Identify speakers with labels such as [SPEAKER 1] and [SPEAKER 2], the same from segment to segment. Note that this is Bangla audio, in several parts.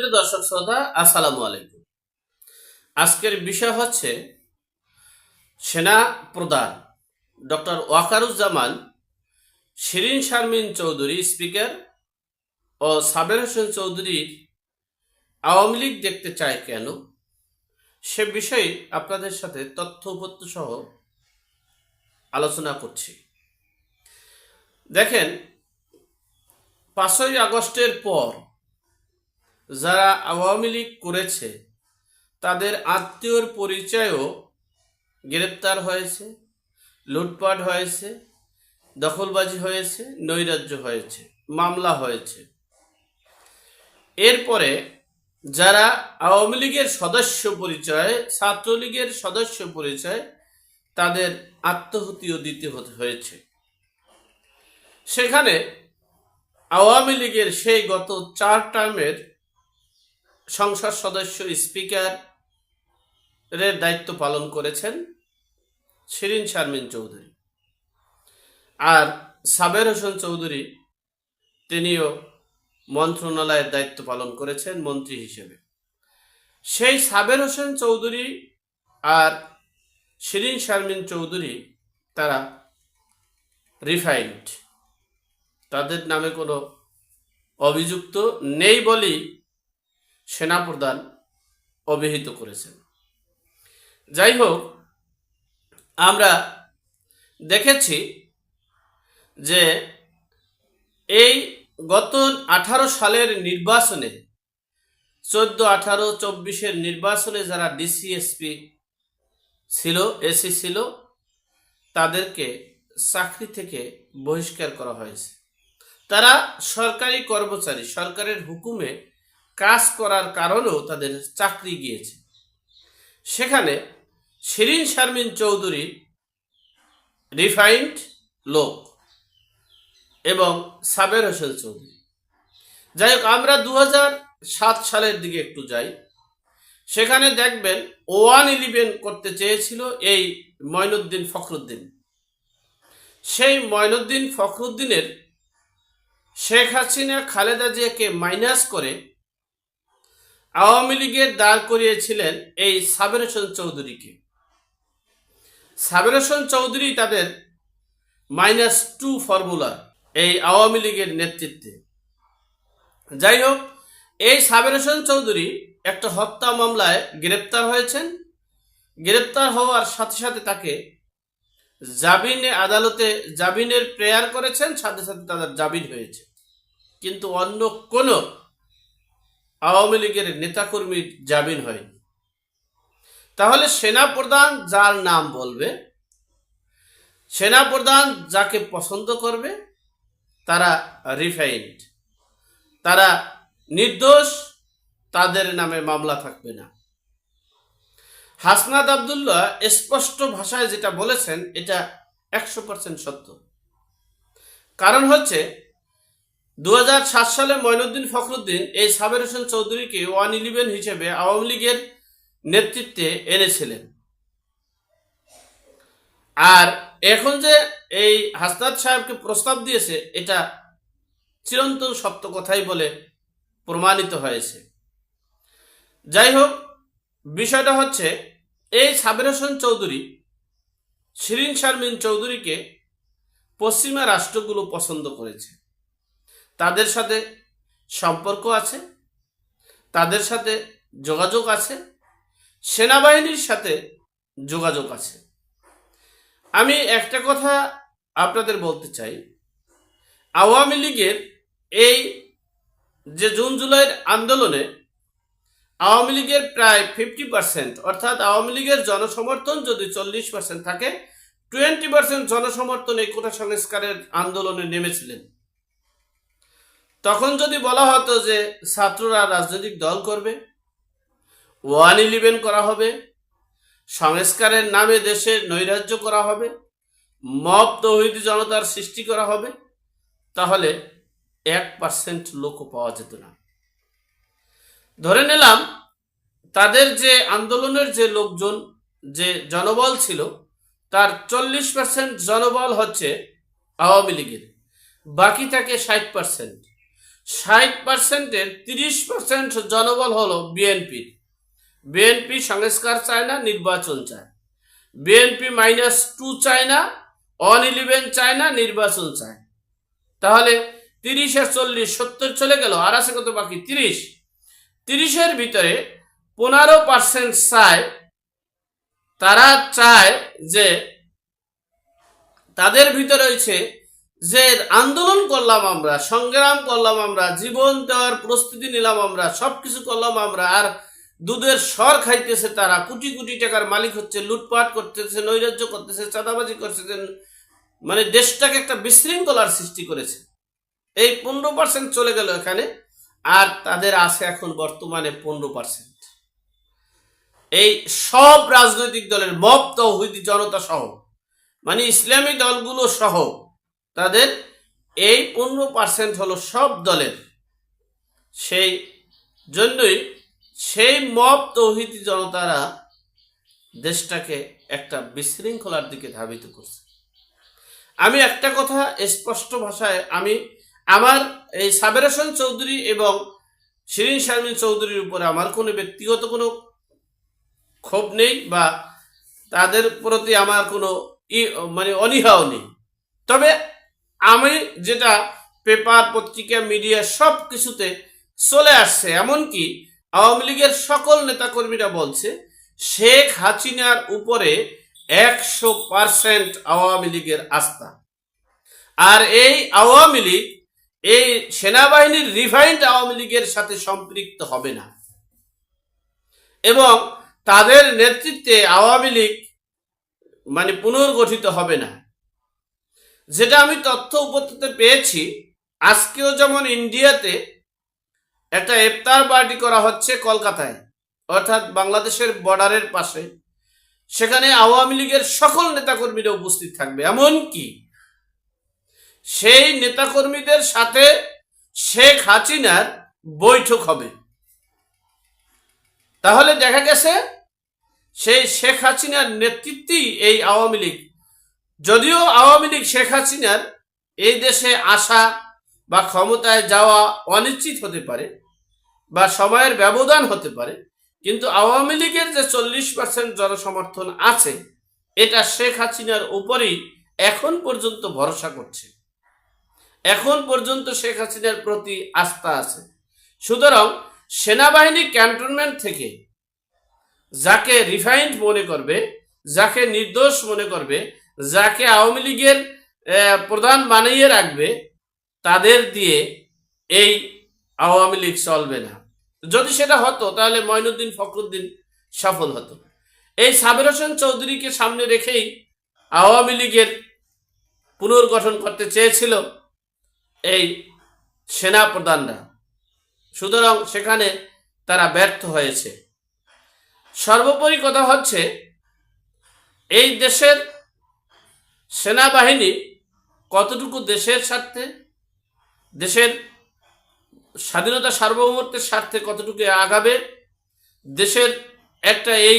[SPEAKER 1] প্রিয় দর্শক শ্রোতা, আসসালামু আলাইকুম। আজকের বিষয় হচ্ছে সেনা প্রধান ডক্টর ওয়াকারুজ্জামান শিরিন শারমিন চৌধুরী, স্পিকার ও সাবের হোসেন চৌধুরীর আওয়ামী লীগ দেখতে চায় কেন? সে বিষয়ে আপনাদের সাথে তথ্য উপত্য সহ আলোচনা করছি। দেখেন, পাঁচই আগস্টের পর যারা আওয়ামী লীগ করেছে, তাদের আত্মীয়র পরিচয়ও গ্রেপ্তার হয়েছে, লুটপাট হয়েছে, দখলবাজি হয়েছে, নৈরাজ্য হয়েছে, মামলা হয়েছে। এরপরে যারা আওয়ামী লীগের সদস্য পরিচয়, ছাত্রলীগের সদস্য পরিচয়, তাদের আত্মহতিও দিতে হয়েছে। সেখানে আওয়ামী লীগের সেই গত চার টার্মের সংসদ সদস্য স্পিকার এর দায়িত্ব পালন করেছেন শিরিন শারমিন চৌধুরী। আর সাবের হোসেন চৌধুরী, তিনিও মন্ত্রণালয়ের দায়িত্ব পালন করেছেন মন্ত্রী হিসেবে। সেই সাবের হোসেন চৌধুরী আর শিরিন শারমিন চৌধুরী তারা রিফাইন্ড। তাদের নামে কোনো অভিযুক্ত নেই বলেই সেনাপ্রধান অভিহিত করেছেন। যাই হোক আমরা দেখেছি যে এই গত আঠারো সালের নির্বাচনে, চোদ্দ আঠারো চব্বিশের নির্বাচনে যারা ডিসিএসপি ছিল, এসি ছিল, তাদেরকে চাকরি থেকে বহিষ্কার করা হয়েছে। তারা সরকারি কর্মচারী, সরকারের হুকুমে কাজ করার কারণেও তাদের চাকরি গিয়েছে। সেখানে শিরিন শারমিন চৌধুরী রিফাইন্ড লোক এবং সাবের হোসেন চৌধুরী। যাই হোক আমরা দু সাত সালের দিকে একটু যাই। সেখানে দেখবেন ওয়ান ইলেভেন করতে চেয়েছিল এই ময়নুদ্দিন ফখরুদ্দিন। সেই ময়নুদ্দিন ফখরুদ্দিনের শেখ হাসিনা, খালেদা জিয়াকে মাইনাস করে আওয়ামী লীগের দাঁড় করিয়েছিলেন এই সাবের হোসেন চৌধুরীকে। সাবের হোসেন চৌধুরী তাদের মাইনাস টু ফর্মুলা এই আওয়ামী লীগের নেতৃত্বে। যাই হোক, এই সাবের হোসেন চৌধুরী একটা হত্যা মামলায় গ্রেপ্তার হয়েছেন। গ্রেপ্তার হওয়ার সাথে সাথে তাকে জামিনে, আদালতে জামিনের প্রেয়ার করেছেন, সাথে সাথে তাদের জামিন হয়েছে। কিন্তু অন্য কোনো আওয়ামী লীগের নেতাকর্মীর জামিন হয়নি। তাহলে সেনাপ্রধান যার নাম বলবে, সেনাপ্রধান যাকে পছন্দ করবে, তারা রিফাইন্ড। তারা নির্দোষ, তাদের নামে মামলা থাকবে না। হাসনাদ আবদুল্লাহ স্পষ্ট ভাষায় যেটা বলেছেন, এটা একশো পার্সেন্ট সত্য। কারণ হচ্ছে দু হাজার সাত সালে মঈনুদ্দিন ফখরুদ্দিন এই সাবের হোসেন চৌধুরীকে ওয়ান ইলেভেন হিসেবে আওয়ামী লীগের নেতৃত্বে এনেছিলেন। আর এখন যে এই হাসনাদ সাহেবকে প্রস্তাব দিয়েছে, এটা চিরন্তন সত্য কথাই বলে প্রমাণিত হয়েছে। যাই হোক, বিষয়টা হচ্ছে, এই সাবের হোসেন চৌধুরী, শিরিন শারমিন চৌধুরীকে পশ্চিমা রাষ্ট্রগুলো পছন্দ করেছে। তাদের সাথে সম্পর্ক আছে, তাদের সাথে যোগাযোগ আছে, সেনাবাহিনীর সাথে যোগাযোগ আছে। আমি একটা কথা আপনাদের বলতে চাই। আওয়ামী লীগের এই যে জুন জুলাইয়ের আন্দোলনে আওয়ামী লীগের প্রায় ফিফটি পার্সেন্ট, অর্থাৎ আওয়ামী লীগের জনসমর্থন যদি চল্লিশ পার্সেন্ট থাকে, টোয়েন্টি পার্সেন্ট জনসমর্থন এই কোটা সংস্কারের আন্দোলনে নেমেছিলেন। তখন যদি বলা হতো যে ছাত্ররা রাজনৈতিক দল করবে, ওয়ান ইলেভেন করা হবে, সংস্কারের নামে দেশে নৈরাজ্য করা হবে, মব তৌহিদি জনতার সৃষ্টি করা হবে, তাহলে এক পার্সেন্ট লোকও পাওয়া যেত না। ধরে নিলাম, তাদের যে আন্দোলনের যে লোকজন, যে জনবল ছিল, তার চল্লিশ পার্সেন্ট জনবল হচ্ছে আওয়ামী লীগের, বাকি থাকে ষাট পার্সেন্ট। ষাট পার্সেন্টের তিরিশ পার্সেন্ট জনবল হলো বিএনপি। বিএনপি সংস্কার চায় না, নির্বাচন চায়। বিএনপি মাইনাস টু চায় না অন ইলেভেন চায় না, নির্বাচন চায়। তাহলে তিরিশ আর চল্লিশ, সত্তর চলে গেল, আর আছে কত বাকি? তিরিশ। তিরিশের ভিতরে পনেরো পার্সেন্ট চায়, তারা চায় যে তাদের ভিতরে রয়েছে যে আন্দোলন করলাম আমরা, সংগ্রাম করলাম আমরা, জীবন দেওয়ার প্রস্তুতি নিলাম আমরা, সবকিছু করলাম আমরা, আর দুধের সর খাইতেছে তারা। কোটি কোটি টাকার মালিক হচ্ছে, লুটপাট করতেছে, নৈরাজ্য করতেছে, চাঁদাবাজি করতেছে মানে দেশটাকে একটা বিশৃঙ্খলার সৃষ্টি করেছে। এই পনেরো পার্সেন্ট চলে গেল এখানে, আর তাদের আছে এখন বর্তমানে পনেরো পার্সেন্ট এই সব রাজনৈতিক দলের মব তৌহিদি জনতা সহ মানে ইসলামী দলগুলো সহ তাদের এই পনেরো পার্সেন্ট হলো সব দলের। সেই জন্যই সেই মব তৌহিদি জনতারা দেশটাকে একটা বিশৃঙ্খলার দিকে ধাবিত করছে। আমি একটা কথা স্পষ্ট ভাষায়, আমি আমার এই সাবের চৌধুরী এবং শিরিন শারমিন চৌধুরীর উপরে আমার কোনো ব্যক্তিগত কোনো ক্ষোভ নেই বা তাদের প্রতি আমার কোনো মানে অনীহাও নেই। তবে আমি যেটা পেপার, পত্রিকা মিডিয়া সব কিছুতে চলে আসছে, এমনকি আওয়ামী লীগের সকল নেতাকর্মীরা বলছে, শেখ হাসিনার উপরে একশো পার্সেন্ট আওয়ামী লীগের আস্থা। আর এই আওয়ামী লীগ, এই সেনাবাহিনীর রিফাইন্ড আওয়ামী লীগের সাথে সম্পৃক্ত হবে না। এবং তাদের নেতৃত্বে আওয়ামী লীগ মানে পুনর্গঠিত হবে না। যেটা আমি তথ্য উপত্যতে পেয়েছি, আজকেও যেমন ইন্ডিয়াতে একটা ইফতার পার্টি করা হচ্ছে কলকাতায়, অর্থাৎ বাংলাদেশের বর্ডারের পাশে, সেখানে আওয়ামী লীগের সকল নেতাকর্মীরা উপস্থিত থাকবে। এমনকি সেই নেতাকর্মীদের সাথে শেখ হাসিনার বৈঠক হবে। তাহলে দেখা গেছে, সেই শেখ হাসিনার নেতৃত্বেই এই আওয়ামী লীগ যদিও আওয়ামী লীগ শেখ হাসিনার এই দেশে আসা বা ক্ষমতায় যাওয়া অনিশ্চিত হতে পারে বা সময়ের ব্যবধান হতে পারে, কিন্তু আওয়ামী লীগের যে চল্লিশ পার্সেন্ট জনসমর্থন আছে, এটা শেখ হাসিনার উপরেই এখন পর্যন্ত ভরসা করছে। এখন পর্যন্ত শেখ হাসিনার প্রতি আস্থা আছে। সুতরাং সেনাবাহিনী ক্যান্টনমেন্ট থেকে যাকে রিফাইন্ড মনে করবে, যাকে নির্দোষ মনে করবে যাকে আওয়ামী লীগের প্রধান বানিয়ে রাখবে, তাদের দিয়ে এই আওয়ামী লীগ চলবে না। যদি সেটা হতো, তাহলে মঈনুদ্দিন ফখরুদ্দিন সফল হতো। এই সাবের হোসেন চৌধুরীকে সামনে রেখেই আওয়ামী লীগের পুনর্গঠন করতে চেয়েছিল এই সেনা প্রধানরা সুতরাং সেখানে তারা ব্যর্থ হয়েছে। সর্বোপরি কথা হচ্ছে, এই দেশের সেনাবাহিনী কতটুকু দেশের স্বার্থে, দেশের স্বাধীনতা সার্বভৌমত্বের স্বার্থে কতটুকু আগাবে, দেশের একটা এই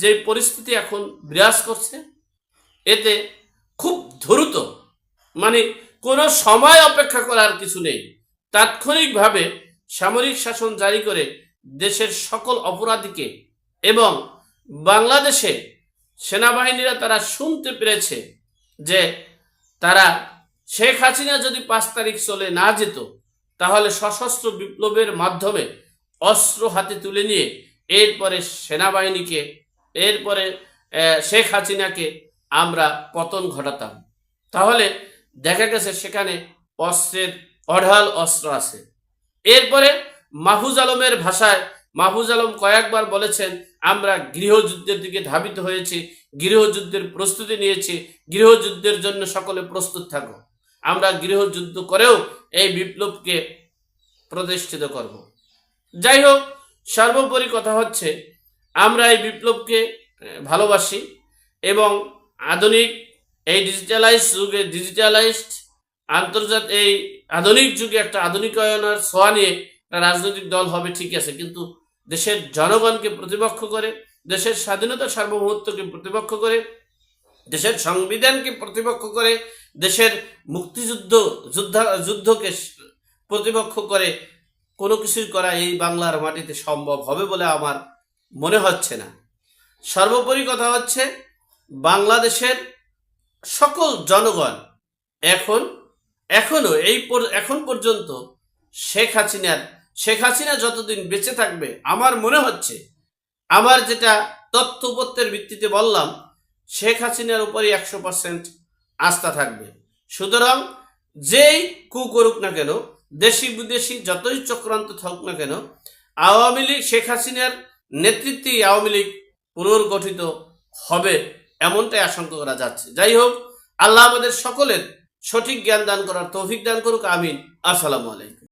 [SPEAKER 1] যে পরিস্থিতি এখন বিরাজ করছে, এতে খুব দ্রুত মানে কোনো সময় অপেক্ষা করার কিছু নেই। তাৎক্ষণিকভাবে সামরিক শাসন জারি করে দেশের সকল অপরাধীকে এবং বাংলাদেশে সেনাবাহিনীরা তারা শুনতে পেরেছে যে তারা শেখ হাসিনা যদি পাঁচ তারিখ চলে না যেত, তাহলে সশস্ত্র বিপ্লবের মাধ্যমে অস্ত্র হাতে তুলে নিয়ে এরপরে সেনাবাহিনীকে, এরপরে শেখ হাসিনাকে আমরা পতন ঘটাতাম। তাহলে দেখা গেছে সেখানে অস্ত্রের অঢাল অস্ত্র আছে। এরপরে মাহফুজ আলমের ভাষায়, মাহফুজ আলম কয়েকবার বলেছেন, আমরা গৃহযুদ্ধের দিকে ধাবিত হয়েছি গৃহযুদ্ধের প্রস্তুতি নিয়েছি, গৃহযুদ্ধের জন্য সকলে প্রস্তুত থাকো। আমরা গৃহযুদ্ধ করেও এই বিপ্লবকে প্রতিষ্ঠিত করব। যাই হোক, সর্বোপরি কথা হচ্ছে, আমরা এই বিপ্লবকে ভালোবাসি এবং আধুনিক এই ডিজিটালাইজ যুগে ডিজিটালাইজড আন্তর্জাতিক এই আধুনিক যুগে একটা আধুনিকায়নের ছোঁয়া নিয়ে রাজনৈতিক দল হবে ঠিক আছে, কিন্তু দেশের জনগণকে প্রতিপক্ষ করে দেশের স্বাধীনতা সার্বভৌমত্বকে প্রতিপক্ষ করে, দেশের সংবিধানকে প্রতিপক্ষ করে, দেশের মুক্তিযুদ্ধ, যুদ্ধা, যুদ্ধকে প্রতিপক্ষ করে কোনো কিছুই করা এই বাংলার মাটিতে সম্ভব হবে বলে আমার মনে হচ্ছে না। সর্বোপরি কথা হচ্ছে, বাংলাদেশের সকল জনগণ এখন এখনও এই এখন পর্যন্ত শেখ হাসিনার, শেখ হাসিনা যতদিন বেঁচে থাকবে, আমার মনে হচ্ছে আমার যেটা তথ্যপত্রের ভিত্তিতে বললাম, শেখ হাসিনার উপরই একশো পার্সেন্ট আস্থা থাকবে। সুতরাং যেই কু করুক না কেন, দেশি বিদেশি যতই চক্রান্ত থাকুক না কেন, আওয়ামী লীগ, শেখ হাসিনার নেতৃত্বেই আওয়ামী লীগ পুনর্গঠিত হবে এমনটাই আশঙ্কা করা যাচ্ছে। যাই হোক, আল্লাহ আমাদের সকলের সঠিক জ্ঞান দান করার তৌফিক দান করুক। আমিন। আসসালামু আলাইকুম।